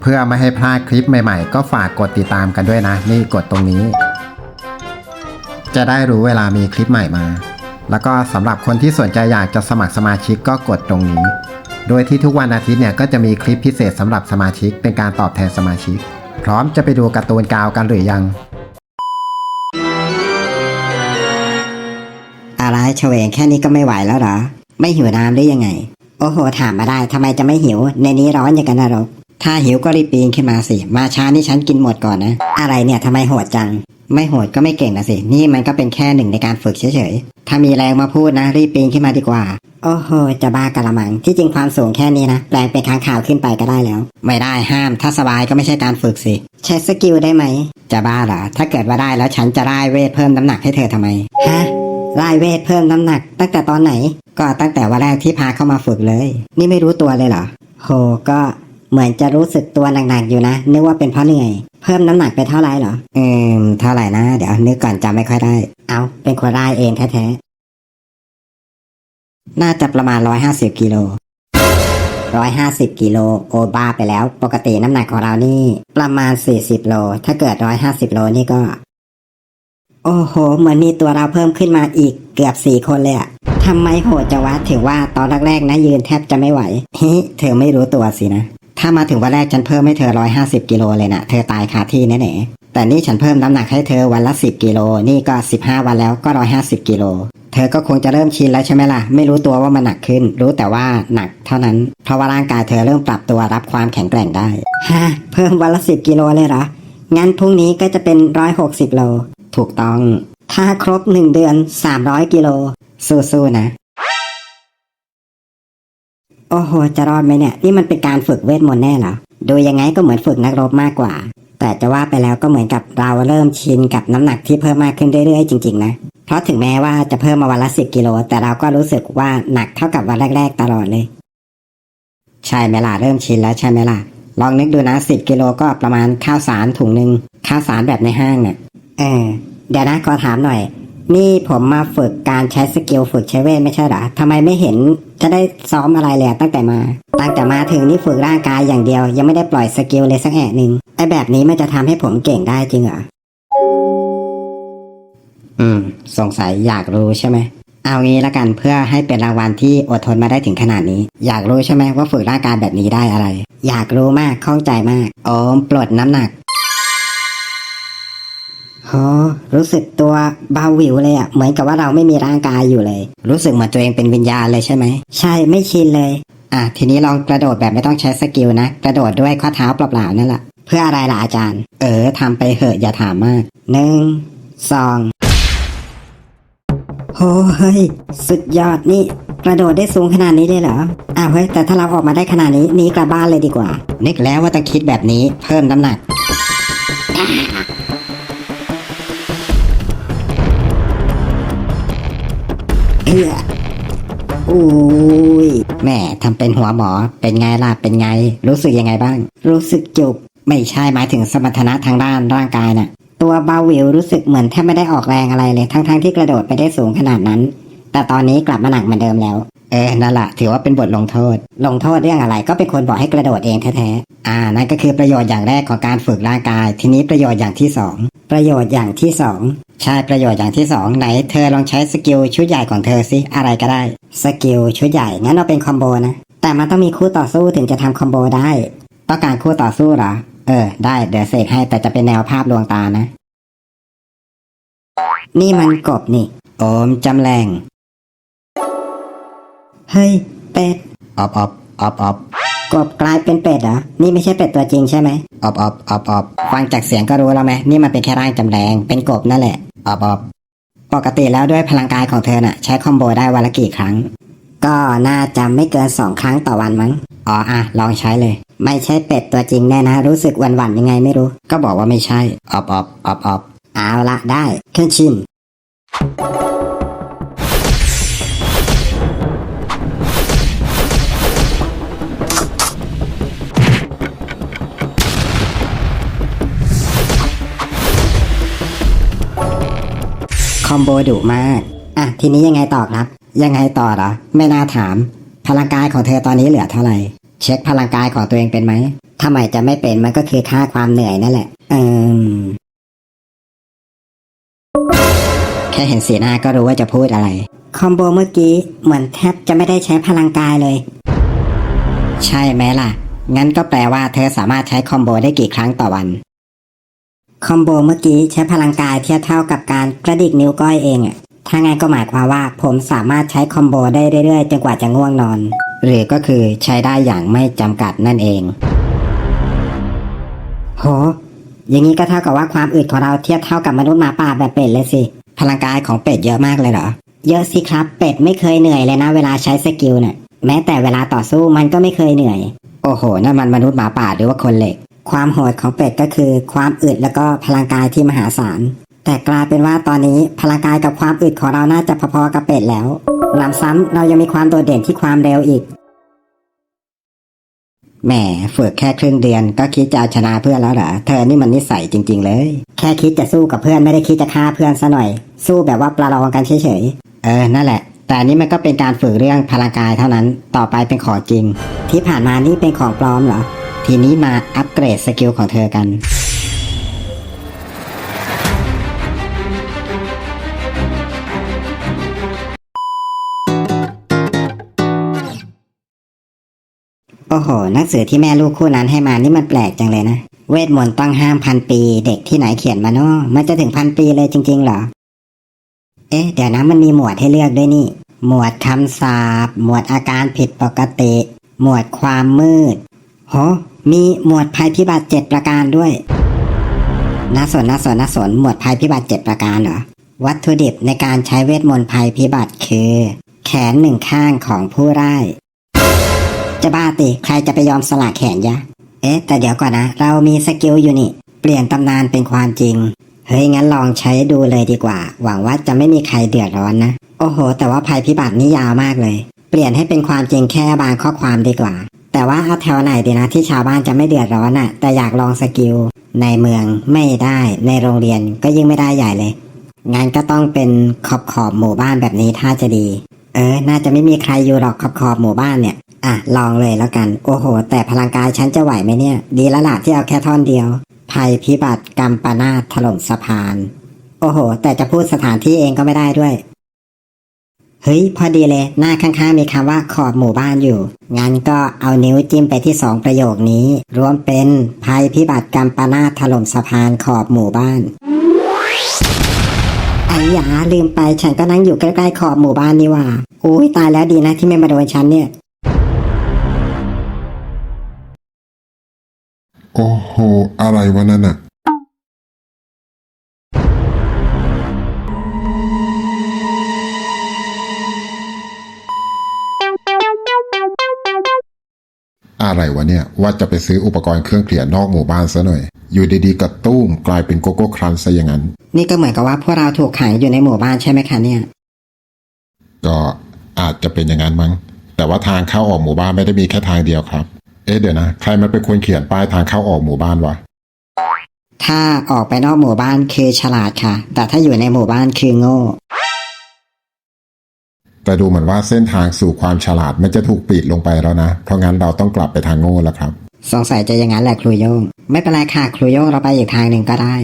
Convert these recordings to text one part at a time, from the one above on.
เพื่อไม่ให้พลาดคลิปใหม่ๆ ก็ฝากกดติดตามกันด้วยนะ นี่กดตรงนี้ จะได้รู้เวลามีคลิปใหม่มา แล้วก็สำหรับคนที่สนใจอยากจะสมัครสมาชิกก็กดตรงนี้ โดยที่ทุกวันอาทิตย์เนี่ยก็จะมีคลิปพิเศษสำหรับสมาชิกเป็นการตอบแทนสมาชิก พร้อมจะไปดูการ์ตูนกาวกันหรือยัง อะไรเฉวงแค่นี้ก็ไม่ไหวแล้วเหรอ ไม่หิวน้ำหรือยังไง โอ้โหถามมาได้ทำไมจะไม่หิว ในนี้ร้อนอย่างกันนรก ถ้าหิวก็รีบปีนขึ้นมาสิ มาช้านี่ฉันกินหมดก่อนนะ อะไรเนี่ยทำไมโหดจัง ไม่โหดก็ไม่เก่งนะสิ นี่มันก็เป็นแค่หนึ่งในการฝึกเฉยๆ ถ้ามีแรงมาพูดนะ รีบปีนขึ้นมาดีกว่า โอ้โห จะบ้ากะละมัง ที่จริงความสูงแค่นี้นะ แปลงเป็นค้างข่าวขึ้นไปก็ได้แล้ว ไม่ได้ห้าม ถ้าสบายก็ไม่ใช่การฝึกสิ ใช้สกิลได้ไหม จะบ้าเหรอ ถ้าเกิดว่าได้แล้วฉันจะร่เวทเพิ่มน้ำหนักให้เธอทำไม ฮะร่ายเวทเพิ่มน้ำหนัก ตั้งแต่ตอนไหน ก็ตั้งแต่วันแรกที่พาเข้ามาฝึกเลย นี่ไม่รู้ตัวเลยเหรอ โห ก็ เหมือนจะรู้สึกตัวหนักๆอยู่นะ นึกว่าเป็นเพราะเหนื่อย เพิ่มน้ำหนักไปเท่าไหร่เหรออืมเท่าไหร่นะ เดี๋ยวนึกก่อนจำไม่ค่อยได้ เอาเป็นคนร่ายเองแท้ๆ น่าจะประมาณร้อยห้าสิบกิโลร้อยห้าสิบกิโลโอบ้าไปแล้ว ปกติน้ำหนักของเรานี่ ประมาณสี่สิบโล ถ้าเกิดร้อยห้าสิบโลนี่ก็ โอ้โห เหมือนมีตัวเราเพิ่มขึ้นมาอีกเกือบสี่คนเลยอะทำไมโหดจะวะถือว่าตอนแรกๆนะยืนแทบจะไม่ไหวเฮ้เธอไม่รู้ตัวสินะ ถ้ามาถึงวันแรกฉันเพิ่มให้เธอร้อยห้าสิบกิโลเลยนะเธอตายคาที่แน่ๆแต่นี่ฉันเพิ่มน้ำหนักให้เธอวันละสิบกิโล นี่ก็สิบห้าวันแล้วก็ร้อยห้าสิบกิโล เธอก็คงจะเริ่มชินแล้วใช่ไหมล่ะ ไม่รู้ตัวว่ามันหนักขึ้น รู้แต่ว่าหนักเท่านั้น เพราะว่าร่างกายเธอเริ่มปรับตัวรับความแข็งแกร่งได้ฮะเพิ่มวันละสิบกิโลเลยเหรอ งั้นพรุ่งนี้ก็จะเป็นร้อยหกสิบโล ถูกต้อง ถ้าครบหนึ่งเดือนสามร้อยกิโลสู้ๆนะ โอ้โห จะรอดไหมเนี่ย นี่มันเป็นการฝึกเวทมนต์แน่เหรอ ดูยังไงก็เหมือนฝึกนักรบมากกว่า แต่จะว่าไปแล้วก็เหมือนกับเราเริ่มชินกับน้ำหนักที่เพิ่มมากขึ้นเรื่อยๆจริงๆนะ เพราะถึงแม้ว่าจะเพิ่มมาวันละสิบกิโล แต่เราก็รู้สึกว่าหนักเท่ากับวันแรก ๆ ตลอดเลย ใช่ไหมล่ะ เริ่มชินแล้วใช่ไหมล่ะ ลองนึกดูนะสิบกิโลก็ประมาณข้าวสารถุงหนึ่งข้าวสารแบบในห้างเนี่ย เออ เดี๋ยวนะขอถามหน่อย นี่ผมมาฝึกการใช้สกิลฝึกใช้เวทไม่ใช่หรอทำไมไม่เห็น จะได้ซ้อมอะไรเลยตั้งแต่มา ตั้งแต่มาถึงนี่ฝึกร่างกายอย่างเดียว ยังไม่ได้ปล่อยสกิลเลยสักแอะหนึ่งไอ้แบบนี้มันจะทำให้ผมเก่งได้จริงเหรอ อืม สงสัยอยากรู้ใช่ไหม เอางี้ละกันเพื่อให้เป็นรางวัลที่อดทนมาได้ถึงขนาดนี้ อยากรู้ใช่ไหมว่าฝึกร่างกายแบบนี้ได้อะไร อยากรู้มากข้องใจมากโอมปลดน้ำหนัก โหรู้สึกตัวเบาหวิวเลยอะ่ะ เหมือนกับว่าเราไม่มีร่างกายอยู่เลย รู้สึกเหมือนตัวเองเป็นวิญญาณเลยใช่ไหม ใช่ ไม่ชินเลย อะ ทีนี้ลองกระโดดแบบไม่ต้องใช้สกิลนะ กระโดดด้วยข้อเท้าเปล่าๆนั่นแหละ เพื่ออะไรล่ะอาจารย์ เออทำไปเหอะอย่าถามมาก หนึ่ง สองโหเฮ้ย สุดยอดนี่กระโดดได้สูงขนาดนี้เลยเหรอ อ้าวเฮ้ย แต่ถ้าเราออกมาได้ขนาดนี้หนีกลับบ้านเลยดีกว่า นึกแล้วว่าต้องคิดแบบนี้เพิ่มน้ำหนัก อื้ออุ้ยแม่ทำเป็นหัวหมอ เป็นไงล่ะ เป็นไง รู้สึกยังไงบ้าง รู้สึกจุก ไม่ใช่หมายถึงสมรรถนะทางด้านร่างกายน่ะ ตัวเบาวิวรู้สึกเหมือนแทบไม่ได้ออกแรงอะไรเลย ทั้งๆที่กระโดดไปได้สูงขนาดนั้น แต่ตอนนี้กลับมาหนักเหมือนเดิมแล้ว เออนั่นแหละถือว่าเป็นบทลงโทษ ลงโทษเรื่องอะไรก็เป็นคนบอกให้กระโดดเองแท้ๆ อ่า นั่นก็คือประโยชน์อย่างแรกของการฝึกร่างกาย ทีนี้ประโยชน์อย่างที่สอง ประโยชน์อย่างที่สองใช่ประโยชน์อย่างที่สองไหนเธอลองใช้สกิลชุดใหญ่ของเธอสิอะไรก็ได้สกิลชุดใหญ่งั้นเราเป็นคอมโบนะแต่มันต้องมีคู่ต่อสู้ถึงจะทำคอมโบได้ ต้องการคู่ต่อสู้เหรอ เออ ได้ เดี๋ยวเสกให้แต่จะเป็นแนวภาพลวงตานะ นี่มันกบนี่ โอมจำแรง เฮ้ย เป็ด ออบออบออบออบ กบกลายเป็นเป็ดเหรอ นี่ไม่ใช่เป็ดตัวจริงใช่ไหมออบออบออบออบฟังจากเสียงก็รู้แล้วไหมนี่มันเป็นแค่ร่างจำแรงเป็นกบนั่นแหละออบออบปกติแล้วด้วยพลังกายของเธอน่ะ ใช้คอมโบได้วันละกี่ครั้ง ก็น่าจะไม่เกินสองครั้งต่อวันมั้ง อ๋ออะลองใช้เลย ไม่ใช่เป็ดตัวจริงแน่นะ รู้สึกหวันๆยังไงไม่รู้ ก็บอกว่าไม่ใช่ออบออบออบออบเอาละได้ขึ้นชิน อมโบดุมาก อะ ทีนี้ยังไงต่อครับ ยังไงต่อเหรอ ไม่น่าถาม พลังกายของเธอตอนนี้เหลือเท่าไหร่ เช็คพลังกายของตัวเองเป็นไหมทำไมจะไม่เป็นมันก็คือค่าความเหนื่อยนั่นแหละ เออแค่เห็นสีหน้าก็รู้ว่าจะพูดอะไร คอมโบเมื่อกี้เหมือนแทบจะไม่ได้ใช้พลังกายเลย ใช่ไหมล่ะ งั้นก็แปลว่าเธอสามารถใช้คอมโบได้กี่ครั้งต่อวัน คอมโบเมื่อกี้ใช้พลังกายเทียบเท่ากับการกระดิกนิ้วก้อยเองอะถ้าไงก็หมายความว่าผมสามารถใช้คอมโบได้เรื่อยๆจนกว่าจะง่วงนอน หรือก็คือใช้ได้อย่างไม่จำกัดนั่นเอง โห อย่างนี้ก็เท่ากับว่าความอึดของเราเทียบเท่ากับมนุษย์หมาป่าแบบเป็ดเลยสิ พลังกายของเป็ดเยอะมากเลยเหรอ เยอะสิครับ เป็ดไม่เคยเหนื่อยเลยนะ เวลาใช้สกิลเนี่ยแม้แต่เวลาต่อสู้มันก็ไม่เคยเหนื่อย โอ้โหนั่นมันมนุษย์หมาป่าหรือว่าคนเหล็ก ความโหดของเป็ดก็คือ ความอึดแล้วก็พลังกายที่มหาศาล แต่กลายเป็นว่าตอนนี้พลังกายกับความอึดของเราน่าจะพอๆกับเป็ดแล้วหนำซ้ำเรายังมีความโดดเด่นที่ความเร็วอีกแหมฝึกแค่ครึ่งเดือนก็คิดจะเอาชนะเพื่อนแล้วเหรอ เธอนี่มันนิสัยจริง ๆ เลย แค่คิดจะสู้กับเพื่อนไม่ได้คิดจะฆ่าเพื่อนซะหน่อย สู้แบบว่าประลองกันเฉยๆ เออ นั่นแหละ แต่นนี้มันก็เป็นการฝึกเรื่องพลังกายเท่านั้น ต่อไปเป็นของจริง ที่ผ่านมานี่เป็นของปลอมเหรอ ทีนี้มาอัปเกรดสกิลของเธอกัน โอ้โห หนังสือที่แม่ลูกคู่นั้นให้มานี่มันแปลกจังเลยนะ เวทมนต์ต้องห้ามพันปี เด็กที่ไหนเขียนมาเนาะมันจะถึงพันปีเลยจริง ๆ เหรอ เอ๊ะ เดี๋ยวนะมันมีหมวดให้เลือกด้วยนี่ หมวดคำสาปหมวดอาการผิดปกติ หมวดความมืด โหมีหมวดภัยพิบัติเจ็ดประการด้วยน่าสนน่าสนน่าสนหมวดภัยพิบัติเจ็ดประการเหรอ วัตถุดิบในการใช้เวทมนต์ภัยพิบัติคือ แขนหนึ่งข้างของผู้ร้ายจะบ้าติ ใครจะไปยอมสละแขนยะ เอ๊ะ แต่เดี๋ยวก่อนนะ เรามีสกิลอยู่นี่ เปลี่ยนตำนานเป็นความจริง เฮ้ย งั้นลองใช้ดูเลยดีกว่า หวังว่าจะไม่มีใครเดือดร้อนนะ โอ้โห แต่ว่าภัยพิบัตินี่ยาวมากเลย เปลี่ยนให้เป็นความจริงแค่บางข้อความดีกว่า แต่ว่าเอาแถวไหนดีนะที่ชาวบ้านจะไม่เดือดร้อนอะ่ะ แต่อยากลองสกิลในเมืองไม่ได้ในโรงเรียนก็ยิ่งไม่ได้ใหญ่เลยงั้นก็ต้องเป็นขอบขอบหมู่บ้านแบบนี้ถ้าจะดี เออ น่าจะไม่มีใครอยู่หรอกขอบขอบหมู่บ้านเนี่ย อะ ลองเลยแล้วกัน โอ้โห แต่พลังกายฉันจะไหวไหมเนี่ย ดีล้วล่ะที่เอาแค่ท่อนเดียว ภัยพิบัติกรรมปนาถถล่มสะพาน โอ้โห แต่จะพูดสถานที่เองก็ไม่ได้ด้วย เฮ้ยพอดีเลยหน้าข้างๆมีคำว่าขอบหมู่บ้านอยู่ งั้นก็เอานิ้วจิ้มไปที่สองประโยคนี้ รวมเป็นภัยพิบัติกรรมปนาถถล่มสะพานขอบหมู่บ้านไอ้ยาลืมไปฉันก็นั่งอยู่ใกล้ๆขอบหมู่บ้านนี่หว่าอุ้ยตายแล้วดีนะที่ไม่มาโดนฉันเนี่ย โอ้โห อะไรวะนั่นอะ วะเนี่ย ว่าจะไปซื้ออุปกรณ์เครื่องเขียนนอกหมู่บ้านซะหน่อย อยู่ดีๆกระตุ้มกลายเป็นโกโก้ครันซะอย่างนั้น นี่ก็เหมือนกับว่าพวกเราถูกขังอยู่ในหมู่บ้านใช่ไหมคะเนี่ย ก็อาจจะเป็นอย่างนั้นมั้ง แต่ว่าทางเข้าออกหมู่บ้านไม่ได้มีแค่ทางเดียวครับ เอ๊ะเดี๋ยวนะ ใครมันเป็นคนเขียนป้ายทางเข้าออกหมู่บ้านวะ ถ้าออกไปนอกหมู่บ้านคือฉลาดค่ะ แต่ถ้าอยู่ในหมู่บ้านคือโง่ แต่ดูเหมือนว่าเส้นทางสู่ความฉลาดมันจะถูกปิดลงไปแล้วนะ เพราะงั้นเราต้องกลับไปทางโง่แล้วครับ สงสัยจะอย่างนั้นแหละครูโยง ไม่เป็นไรค่ะครูโยงเราไปอีกทางหนึ่งก็ได้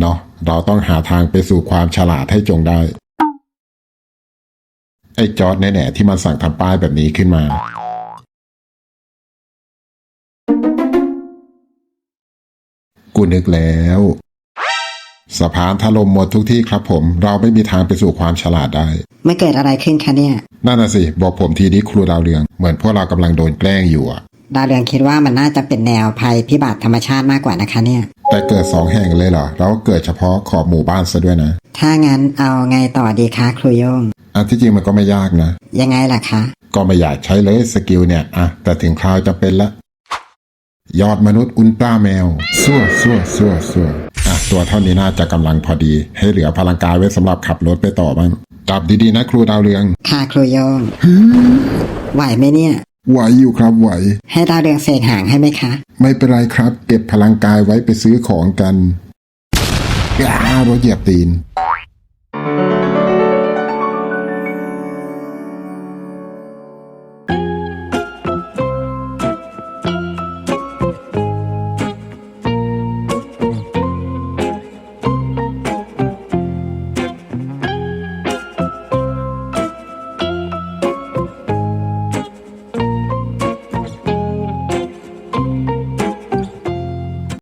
เนาะเราต้องหาทางไปสู่ความฉลาดให้จงได้ ไอ้จอร์ดแน่ๆที่มันสั่งทำป้ายแบบนี้ขึ้นมา กูนึกแล้ว สะพานถล่มหมดทุกที่ครับผม เราไม่มีทางไปสู่ความฉลาดได้ ไม่เกิดอะไรขึ้นคะเนี่ย นั่นน่ะสิบอกผมทีนี้ครูดาวเรือง เหมือนพวกเรากำลังโดนแกล้งอยู่อะดาวเรืองคิดว่ามันน่าจะเป็นแนวภัยพิบัติธรรมชาติมากกว่านะคะเนี่ย แต่เกิดสองแห่งเลยเหรอ แล้วเกิดเฉพาะขอบหมู่บ้านซะด้วยนะ ถ้างั้นเอาไงต่อดีคะครูโยง อันที่จริงมันก็ไม่ยากนะ ยังไงล่ะคะ ก็ไม่อยากใช้เลยสกิลเนี่ยอะแต่ถึงคราวจะเป็นละ ยอดมนุษย์อุลตร้าแมวซั่วซั่วซั่วซั่วอะ ตัวเท่านี้น่าจะกำลังพอดี ให้เหลือพลังกายไว้สำหรับขับรถไปต่อบ้างจับดีๆนะครูดาวเรือง ค่ะครูโยงไหวไหมเนี่ย ไหวอยู่ครับไหว ให้ดาวเรืองเสกหางให้ไหมคะ ไม่เป็นไรครับ เก็บพลังกายไว้ไปซื้อของกันอ้ารถเหยียบตีน